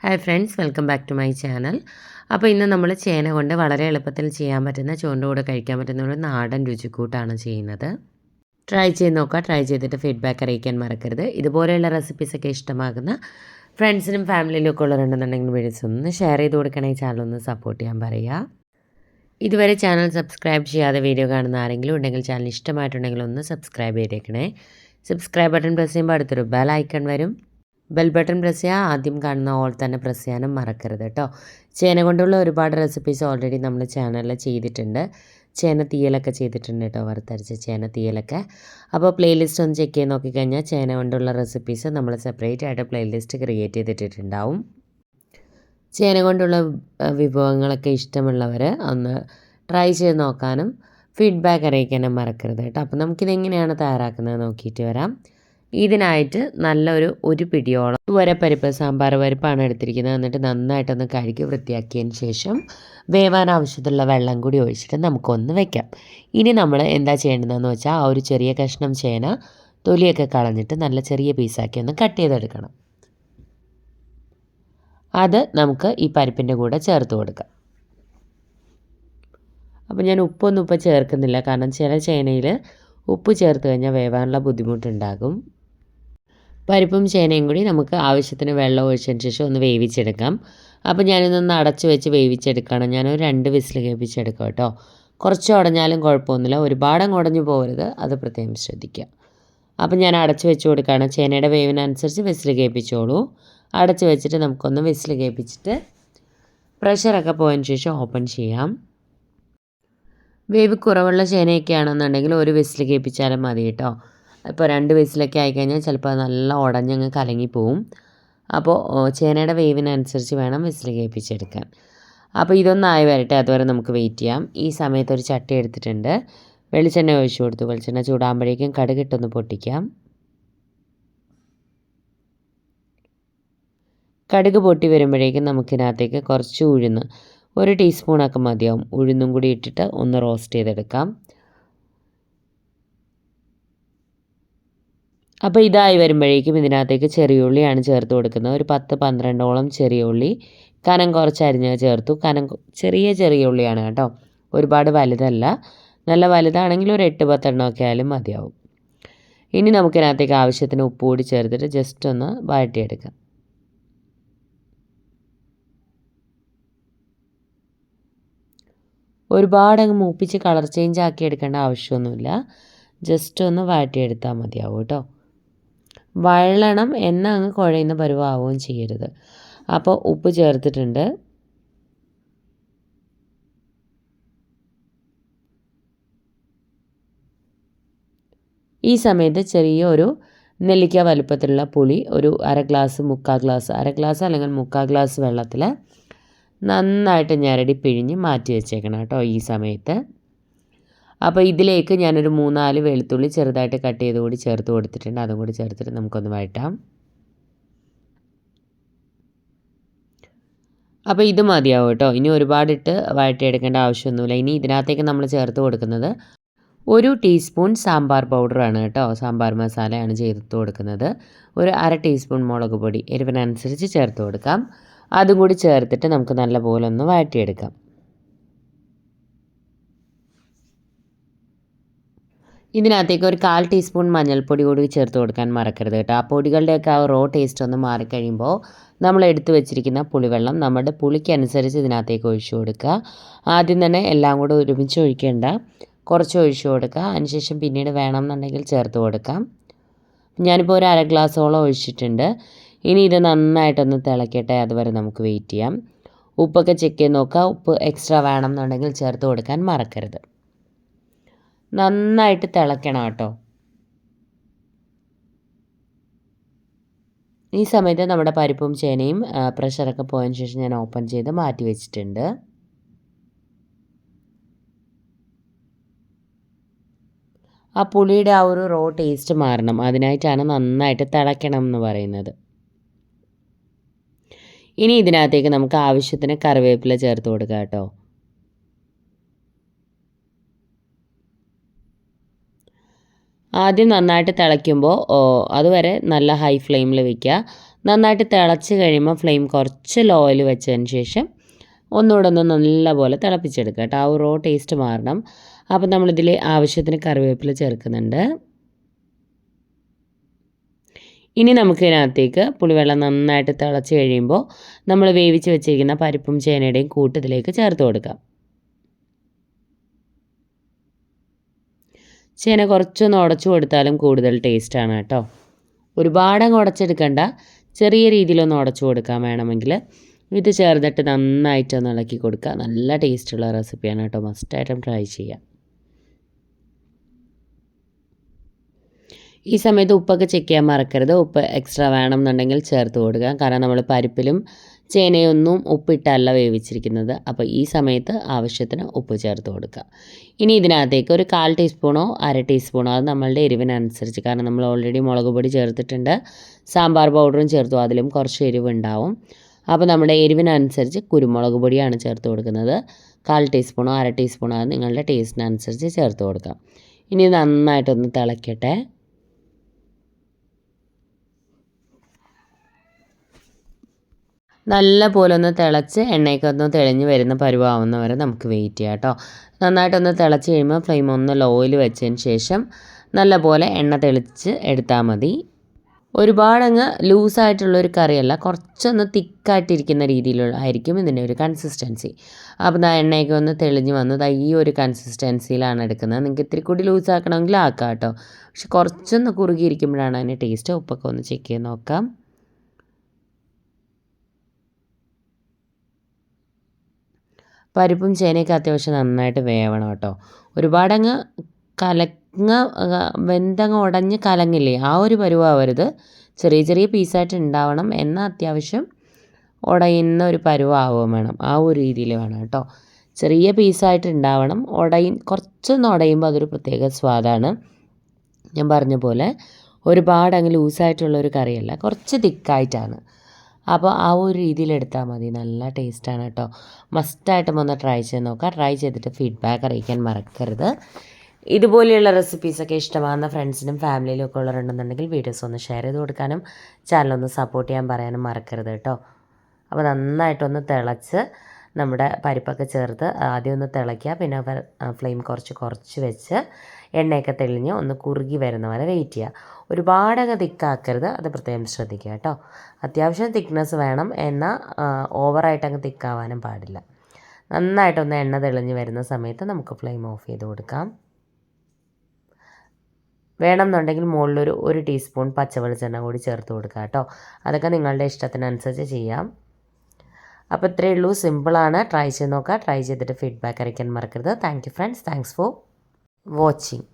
Hi friends welcome back to my channel അപ്പോൾ ഇന്ന് നമ്മൾ ചേന കൊണ്ട് വളരെ എളുപ്പത്തിൽ ചെയ്യാൻ പറ്റുന്ന ചൂണ്ട കൂടെ കഴിക്കാൻ പറ്റുന്ന ഒരു നാടൻ രുചിക്കൂട്ടാണ് ചെയ്യുന്നത്. ട്രൈ ചെയ്ത് നോക്കുക. ട്രൈ ചെയ്തിട്ട് ഫീഡ്ബാക്ക് അറിയിക്കാൻ മറക്കരുത്. ഇതുപോലെയുള്ള റെസിപ്പീസൊക്കെ ഇഷ്ടമാകുന്ന ഫ്രണ്ട്സിനും ഫാമിലിയിലും ഒക്കെ ഉള്ളവരുണ്ടെന്നുണ്ടെങ്കിൽ വിളിച്ചൊന്ന് ഷെയർ ചെയ്ത് കൊടുക്കണേ. ചാനൽ ഒന്ന് സപ്പോർട്ട് ചെയ്യാൻ പറയുക. ഇതുവരെ ചാനൽ സബ്സ്ക്രൈബ് ചെയ്യാതെ വീഡിയോ കാണുന്ന ആരെങ്കിലും ഉണ്ടെങ്കിൽ ചാനൽ ഇഷ്ടമായിട്ടുണ്ടെങ്കിൽ ഒന്ന് സബ്സ്ക്രൈബ് ചെയ്തേക്കണേ. സബ്സ്ക്രൈബ് ബട്ടൺ പ്രസ് ചെയ്യുമ്പോൾ അടുത്തൊരു ബെൽ ഐക്കൺ വരും. ബെൽ ബട്ടൺ പ്രസ് ചെയ്യുക ആദ്യം കാണുന്ന ഓൾ തന്നെ പ്രസ് ചെയ്യാനും മറക്കരുത് കേട്ടോ ചേന കൊണ്ടുള്ള ഒരുപാട് റെസിപ്പീസ് ഓൾറെഡി നമ്മൾ ചാനലിൽ ചെയ്തിട്ടുണ്ട്. ചേന തീയലൊക്കെ ചെയ്തിട്ടുണ്ട് കേട്ടോ വറുത്തരച്ച ചേന തീയലൊക്കെ. അപ്പോൾ പ്ലേലിസ്റ്റ് ഒന്ന് ചെക്ക് ചെയ്ത് നോക്കിക്കഴിഞ്ഞാൽ ചേന കൊണ്ടുള്ള റെസിപ്പീസ് നമ്മൾ സെപ്പറേറ്റ് ആയിട്ട് പ്ലേലിസ്റ്റ് ക്രിയേറ്റ് ചെയ്തിട്ടുണ്ടാവും ചേന കൊണ്ടുള്ള വിഭവങ്ങളൊക്കെ ഇഷ്ടമുള്ളവർ ഒന്ന് ട്രൈ ചെയ്ത് നോക്കാനും ഫീഡ്ബാക്ക് അറിയിക്കാനും മറക്കരുത് കേട്ടോ അപ്പോൾ നമുക്കിതെങ്ങനെയാണ് തയ്യാറാക്കുന്നത് നോക്കിയിട്ട് വരാം. ഇതിനായിട്ട് നല്ലൊരു ഒരു പിടിയോളം വരപ്പരിപ്പ് സാമ്പാർ പരിപ്പാണ് എടുത്തിരിക്കുന്നത്. എന്നിട്ട് നന്നായിട്ടൊന്ന് കഴുകി വൃത്തിയാക്കിയതിന് ശേഷം വേവാൻ ആവശ്യത്തിലുള്ള വെള്ളം കൂടി ഒഴിച്ചിട്ട് നമുക്കൊന്ന് വെക്കാം. ഇനി നമ്മൾ എന്താ ചെയ്യേണ്ടതെന്ന് വെച്ചാൽ ആ ഒരു ചെറിയ കഷ്ണം ചേന തൊലിയൊക്കെ കളഞ്ഞിട്ട് നല്ല ചെറിയ പീസാക്കി ഒന്ന് കട്ട് ചെയ്തെടുക്കണം. അത് നമുക്ക് ഈ പരിപ്പിന്റെ കൂടെ ചേർത്ത് കൊടുക്കാം. അപ്പോൾ ഞാൻ ഉപ്പൊന്നും ഇപ്പോൾ ചേർക്കുന്നില്ല. കാരണം ചില ചേനയിൽ ഉപ്പ് ചേർത്ത് കഴിഞ്ഞാൽ വേവാനുള്ള ബുദ്ധിമുട്ടുണ്ടാകും. പരിപ്പും ചേനയും കൂടി നമുക്ക് ആവശ്യത്തിന് വെള്ളം ഒഴിച്ചതിന് ശേഷം ഒന്ന് വേവിച്ചെടുക്കാം. അപ്പോൾ ഞാനിതൊന്ന് അടച്ച് വെച്ച് വേവിച്ചെടുക്കണം ഞാനൊരു രണ്ട് വിസിൽ കേൾപ്പിച്ചെടുക്കാം കേട്ടോ. കുറച്ച് ഉടഞ്ഞാലും കുഴപ്പമൊന്നുമില്ല. ഒരുപാട് ഉടഞ്ഞു പോകരുത്. അത് പ്രത്യേകം ശ്രദ്ധിക്കുക. അപ്പം ഞാൻ അടച്ച് വെച്ച് കൊടുക്കുകയാണ്. ചേനയുടെ വേവിനനുസരിച്ച് വിസിൽ കേൾപ്പിച്ചോളൂ. അടച്ച് വെച്ചിട്ട് നമുക്കൊന്ന് വിസിൽ കേൾപ്പിച്ചിട്ട് പ്രഷറൊക്കെ പോയതിന് ശേഷം ഓപ്പൺ ചെയ്യാം. വേവ് കുറവുള്ള ചേനയൊക്കെ ആണെന്നുണ്ടെങ്കിൽ ഒരു വിസിൽ കേൾപ്പിച്ചാലും മതി കേട്ടോ. ഇപ്പോൾ രണ്ട് വിസിലൊക്കെ ആയിക്കഴിഞ്ഞാൽ ചിലപ്പോൾ നല്ല ഉടഞ്ഞങ്ങ് കലങ്ങിപ്പോവും. അപ്പോൾ ചേനയുടെ വേവിനനുസരിച്ച് വേണം വിസിൽ കേൾപ്പിച്ചെടുക്കാൻ. അപ്പോൾ ഇതൊന്നായി വരട്ടെ അതുവരെ നമുക്ക് വെയിറ്റ് ചെയ്യാം. ഈ സമയത്ത് ഒരു ചട്ടി എടുത്തിട്ടുണ്ട്. വെളിച്ചെണ്ണ ഒഴിച്ചു കൊടുത്തു. വെളിച്ചെണ്ണ ചൂടാകുമ്പോഴേക്കും കടുകിട്ടൊന്ന് പൊട്ടിക്കാം. കടുക് പൊട്ടി വരുമ്പോഴേക്കും നമുക്കിനകത്തേക്ക് കുറച്ച് ഉഴുന്ന് ഒരു ടീസ്പൂണൊക്കെ മതിയാവും. ഉഴുന്നും കൂടി ഇട്ടിട്ട് ഒന്ന് റോസ്റ്റ് ചെയ്തെടുക്കാം. അപ്പോൾ ഇതായി വരുമ്പോഴേക്കും ഇതിനകത്തേക്ക് ചെറിയ ഉള്ളിയാണ് ചേർത്ത് കൊടുക്കുന്നത്. ഒരു പത്ത് പന്ത്രണ്ടോളം ചെറിയ ഉള്ളി കനം കുറച്ച് അരിഞ്ഞ് ചേർത്തു. കനം ചെറിയ ചെറിയ ഉള്ളിയാണ് കേട്ടോ. ഒരുപാട് വലുതല്ല. നല്ല വലുതാണെങ്കിൽ ഒരു എട്ട് പത്തെണ്ണമൊക്കെ ആയാലും മതിയാവും. ഇനി നമുക്കിനകത്തേക്ക് ആവശ്യത്തിന് ഉപ്പ് കൂടി ചേർത്തിട്ട് ജസ്റ്റ് ഒന്ന് വഴറ്റിയെടുക്കാം. ഒരുപാട് അങ്ങ് മൂപ്പിച്ച് കളർ ചേഞ്ച് ആക്കി എടുക്കേണ്ട ആവശ്യമൊന്നുമില്ല. ജസ്റ്റ് ഒന്ന് വാട്ടിയെടുത്താൽ മതിയാവും കേട്ടോ. വഴളണം എണ്ണ അങ്ങ് കുഴയുന്ന പരുവാവുകയും ചെയ്യരുത്. അപ്പോൾ ഉപ്പ് ചേർത്തിട്ടുണ്ട്. ഈ സമയത്ത് ചെറിയൊരു നെല്ലിക്ക വലുപ്പത്തിലുള്ള പുളി ഒരു അര ഗ്ലാസ് മുക്കാൽ ഗ്ലാസ് അര ഗ്ലാസ് അല്ലെങ്കിൽ മുക്കാൽ ഗ്ലാസ് വെള്ളത്തിൽ നന്നായിട്ട് ഞരടി പിഴിഞ്ഞ് മാറ്റി വെച്ചേക്കണം കേട്ടോ ഈ സമയത്ത്. അപ്പോൾ ഇതിലേക്ക് ഞാനൊരു മൂന്നാൽ വെളുത്തുള്ളി ചെറുതായിട്ട് കട്ട് ചെയ്ത് കൂടി ചേർത്ത് കൊടുത്തിട്ടുണ്ട്. അതും കൂടി ചേർത്തിട്ട് നമുക്കൊന്ന് വഴറ്റാം. അപ്പോൾ ഇത് മതിയാവും കേട്ടോ. ഇനി ഒരുപാടിട്ട് വഴറ്റിയെടുക്കേണ്ട ആവശ്യമൊന്നുമില്ല. ഇനി ഇതിനകത്തേക്ക് നമ്മൾ ചേർത്ത് കൊടുക്കുന്നത് ഒരു ടീസ്പൂൺ സാമ്പാർ പൗഡറാണ് കേട്ടോ. സാമ്പാർ മസാലയാണ് ചേർത്ത് കൊടുക്കുന്നത്. ഒരു അര ടീസ്പൂൺ മുളക് പൊടി എരിവിനനുസരിച്ച് ചേർത്ത് കൊടുക്കാം. അതും കൂടി ചേർത്തിട്ട് നമുക്ക് നല്ലപോലെ ഒന്ന് വഴറ്റിയെടുക്കാം. ഇതിനകത്തേക്ക് ഒരു കാൽ ടീസ്പൂൺ മഞ്ഞൾപ്പൊടി കൂടി ചേർത്ത് കൊടുക്കാൻ മറക്കരുത് കേട്ടോ. ആ പൊടികളുടെയൊക്കെ ആ റോ ടേസ്റ്റ് ഒന്ന് മാറിക്കഴിയുമ്പോൾ നമ്മൾ എടുത്തു വെച്ചിരിക്കുന്ന പുളിവെള്ളം നമ്മുടെ പുളിക്കനുസരിച്ച് ഇതിനകത്തേക്ക് ഒഴിച്ചു കൊടുക്കുക. ആദ്യം തന്നെ എല്ലാം കൂടെ ഒരുമിച്ച് ഒഴിക്കേണ്ട. കുറച്ച് ഒഴിച്ചു കൊടുക്കുക. അതിനുശേഷം പിന്നീട് വേണമെന്നുണ്ടെങ്കിൽ ചേർത്ത് കൊടുക്കാം. ഞാനിപ്പോൾ ഒരു അര ഗ്ലാസ്സോളം ഒഴിച്ചിട്ടുണ്ട്. ഇനി ഇത് നന്നായിട്ടൊന്ന് തിളക്കട്ടെ. അതുവരെ നമുക്ക് വെയിറ്റ് ചെയ്യാം. ഉപ്പൊക്കെ ചെക്ക് ചെയ്ത് നോക്കുക. ഉപ്പ് എക്സ്ട്രാ വേണമെന്നുണ്ടെങ്കിൽ ചേർത്ത് കൊടുക്കാൻ മറക്കരുത്. നന്നായിട്ട് തിളയ്ക്കണം കേട്ടോ. ഈ സമയത്ത് നമ്മുടെ പരിപ്പും ചേനയും പ്രഷറൊക്കെ പോയതിന് ശേഷം ഞാൻ ഓപ്പൺ ചെയ്ത് മാറ്റി വെച്ചിട്ടുണ്ട്. ആ പുളിയുടെ ആ ഒരു റോ ടേസ്റ്റ് മാറണം. അതിനായിട്ടാണ് നന്നായിട്ട് തിളയ്ക്കണം എന്ന് പറയുന്നത്. ഇനി ഇതിനകത്തേക്ക് നമുക്ക് ആവശ്യത്തിന് കറിവേപ്പില ചേർത്ത് കൊടുക്കാം കേട്ടോ. ആദ്യം നന്നായിട്ട് തിളയ്ക്കുമ്പോൾ അതുവരെ നല്ല ഹൈ ഫ്ലെയിമിൽ വയ്ക്കുക നന്നായിട്ട് തിളച്ച് കഴിയുമ്പോൾ ഫ്ലെയിം കുറച്ച് ലോയിൽ വെച്ചതിന് ശേഷം ഒന്നുകൂടെ ഒന്ന് നല്ലപോലെ തിളപ്പിച്ചെടുക്കുക കേട്ടോ. ആ റോ ടേസ്റ്റ് മാറണം. അപ്പം നമ്മളിതിൽ ആവശ്യത്തിന് കറിവേപ്പില ചേർക്കുന്നുണ്ട്. ഇനി നമുക്ക് ഇതിനകത്തേക്ക് പുളിവെള്ളം നന്നായിട്ട് തിളച്ച് കഴിയുമ്പോൾ നമ്മൾ വേവിച്ച് വെച്ചിരിക്കുന്ന പരിപ്പും ചേനയുടെയും കൂട്ടത്തിലേക്ക് ചേർത്ത് കൊടുക്കാം. ചേന കുറച്ചൊന്ന് ഉടച്ചു കൊടുത്താലും കൂടുതൽ ടേസ്റ്റാണ് കേട്ടോ. ഒരുപാടങ്ങ് ഉടച്ചെടുക്കണ്ട. ചെറിയ രീതിയിലൊന്ന് ഉടച്ചു കൊടുക്കാൻ വേണമെങ്കിൽ ഇത് ചേർന്നിട്ട് നന്നായിട്ടൊന്ന് ഇളക്കി കൊടുക്കുക. നല്ല ടേസ്റ്റുള്ള റെസിപ്പിയാണ് കേട്ടോ. മസ്റ്റായിട്ടും ട്രൈ ചെയ്യാം. ഈ സമയത്ത് ഉപ്പൊക്കെ ചെക്ക് ചെയ്യാൻ മറക്കരുത്. ഉപ്പ് എക്സ്ട്രാ വേണമെന്നുണ്ടെങ്കിൽ ചേർത്ത് കൊടുക്കുക. കാരണം നമ്മൾ പരിപ്പിലും ചേനയൊന്നും ഉപ്പിട്ടല്ല വേവിച്ചിരിക്കുന്നത്. അപ്പോൾ ഈ സമയത്ത് ആവശ്യത്തിന് ഉപ്പ് ചേർത്ത് കൊടുക്കുക. ഇനി ഇതിനകത്തേക്ക് ഒരു കാൽ ടീസ്പൂണോ അര ടീസ്പൂണോ അത് നമ്മളുടെ എരിവിനനുസരിച്ച്. കാരണം നമ്മൾ ഓൾറെഡി മുളക് പൊടി ചേർത്തിട്ടുണ്ട്. സാമ്പാർ പൗഡറും ചേർത്തു. അതിലും കുറച്ച് എരിവുണ്ടാവും. അപ്പോൾ നമ്മുടെ എരിവിനനുസരിച്ച് കുരുമുളക് പൊടിയാണ് ചേർത്ത് കൊടുക്കുന്നത്. കാൽ ടീസ്പൂണോ അര ടീസ്പൂണോ അത് നിങ്ങളുടെ ടേസ്റ്റിനനുസരിച്ച് ചേർത്ത് കൊടുക്കാം. ഇനി നന്നായിട്ടൊന്ന് തിളയ്ക്കട്ടെ നല്ല പോലെ ഒന്ന് തിളച്ച് എണ്ണയൊക്കെ ഒന്ന് തെളിഞ്ഞ് വരുന്ന പരുവാവുന്ന വരെ നമുക്ക് വെയിറ്റ് ചെയ്യാം കേട്ടോ നന്നായിട്ടൊന്ന് തിളച്ച് കഴിയുമ്പോൾ ഫ്ലെയിം ഒന്ന് ലോയിൽ വെച്ചതിന് ശേഷം നല്ല പോലെ എണ്ണ തെളിച്ച് എടുത്താൽ മതി. ഒരുപാടങ്ങ് ലൂസായിട്ടുള്ളൊരു കറിയല്ല കുറച്ചൊന്ന് തിക്കായിട്ടിരിക്കുന്ന രീതിയിലുള്ള ആയിരിക്കും ഇതിന്റെ ഒരു കൺസിസ്റ്റൻസി അപ്പോൾ ആ എണ്ണയൊക്കെ ഒന്ന് തെളിഞ്ഞ് വന്നത് ഈ ഒരു കൺസിസ്റ്റൻസിയിലാണ് എടുക്കുന്നത്. നിങ്ങൾക്ക് ഇത്തിരി കൂടി ലൂസാക്കണമെങ്കിൽ ആക്കാം കേട്ടോ പക്ഷെ കുറച്ചൊന്ന് കുറുകിയിരിക്കുമ്പോഴാണ് അതിന്റെ ടേസ്റ്റ് ഉപ്പൊക്കെ ഒന്ന് ചെക്ക് ചെയ്ത് നോക്കാം. പരിപ്പും ചേനയൊക്കെ അത്യാവശ്യം നന്നായിട്ട് വേവണം കേട്ടോ. ഒരുപാടങ്ങ് കലങ്ങ വെന്തങ്ങ് ഉടഞ്ഞ് കലങ്ങില്ലേ ആ ഒരു പരുവാവരുത്. ചെറിയ ചെറിയ പീസായിട്ട് ഉണ്ടാവണം. എന്നാൽ അത്യാവശ്യം ഉടയുന്ന ഒരു പരുവാവുകയും വേണം. ആ ഒരു രീതിയിൽ വേണം കേട്ടോ. ചെറിയ പീസായിട്ട് ഉണ്ടാവണം. ഉടയി കുറച്ചൊന്ന് ഉടയുമ്പോൾ അതൊരു പ്രത്യേക സ്വാദാണ്. ഞാൻ പറഞ്ഞ പോലെ ഒരുപാട് അങ്ങ് ലൂസായിട്ടുള്ളൊരു കറിയല്ല കുറച്ച് തിക്കായിട്ടാണ്. അപ്പോൾ ആ ഒരു രീതിയിൽ എടുത്താൽ മതി. നല്ല ടേസ്റ്റാണ് കേട്ടോ മസ്റ്റായിട്ടും ഒന്ന് ട്രൈ ചെയ്ത് നോക്കുക ട്രൈ ചെയ്തിട്ട് ഫീഡ്ബാക്ക് അറിയിക്കാൻ മറക്കരുത്. ഇതുപോലെയുള്ള റെസിപ്പീസൊക്കെ ഇഷ്ടമാകുന്ന ഫ്രണ്ട്സിനും ഫാമിലിയിലും ഒക്കെ ഉള്ളവരുണ്ടെന്നുണ്ടെങ്കിൽ വീഡിയോസ് ഒന്ന് ഷെയർ ചെയ്ത് കൊടുക്കാനും ചാനലൊന്ന് സപ്പോർട്ട് ചെയ്യാൻ പറയാനും മറക്കരുത് കേട്ടോ അപ്പോൾ നന്നായിട്ടൊന്ന് തിളച്ച് നമ്മുടെ പരിപ്പൊക്കെ ചേർത്ത് ആദ്യം ഒന്ന് തിളയ്ക്കുക. പിന്നെ ഫ്ലെയിം കുറച്ച് കുറച്ച് വെച്ച് എണ്ണയൊക്കെ തെളിഞ്ഞ് ഒന്ന് കുറുകി വരുന്ന വരെ വെയിറ്റ് ചെയ്യുക. ഒരുപാടങ്ങ് തിക്കാക്കരുത്. അത് പ്രത്യേകം ശ്രദ്ധിക്കുക കേട്ടോ. അത്യാവശ്യം തിക്നെസ് വേണം. എന്നാൽ ഓവറായിട്ട് അങ്ങ് തിക്കാവാനും പാടില്ല. നന്നായിട്ടൊന്ന് എണ്ണ തെളിഞ്ഞ് വരുന്ന സമയത്ത് നമുക്ക് ഫ്ലെയിം ഓഫ് ചെയ്ത് കൊടുക്കാം. വേണമെന്നുണ്ടെങ്കിൽ മുകളിലൊരു ഒരു ടീസ്പൂൺ പച്ചവെളിച്ചെണ്ണ കൂടി ചേർത്ത് കൊടുക്കുക കേട്ടോ. അതൊക്കെ നിങ്ങളുടെ ഇഷ്ടത്തിനനുസരിച്ച് ചെയ്യാം. അപ്പോൾ ഇത്രയേ ഉള്ളൂ. സിമ്പിളാണ് ട്രൈ ചെയ്ത് നോക്കുക. ട്രൈ ചെയ്തിട്ട് ഫീഡ്ബാക്ക് അറിയിക്കാൻ മറക്കരുത്. Thank you friends thanks for watching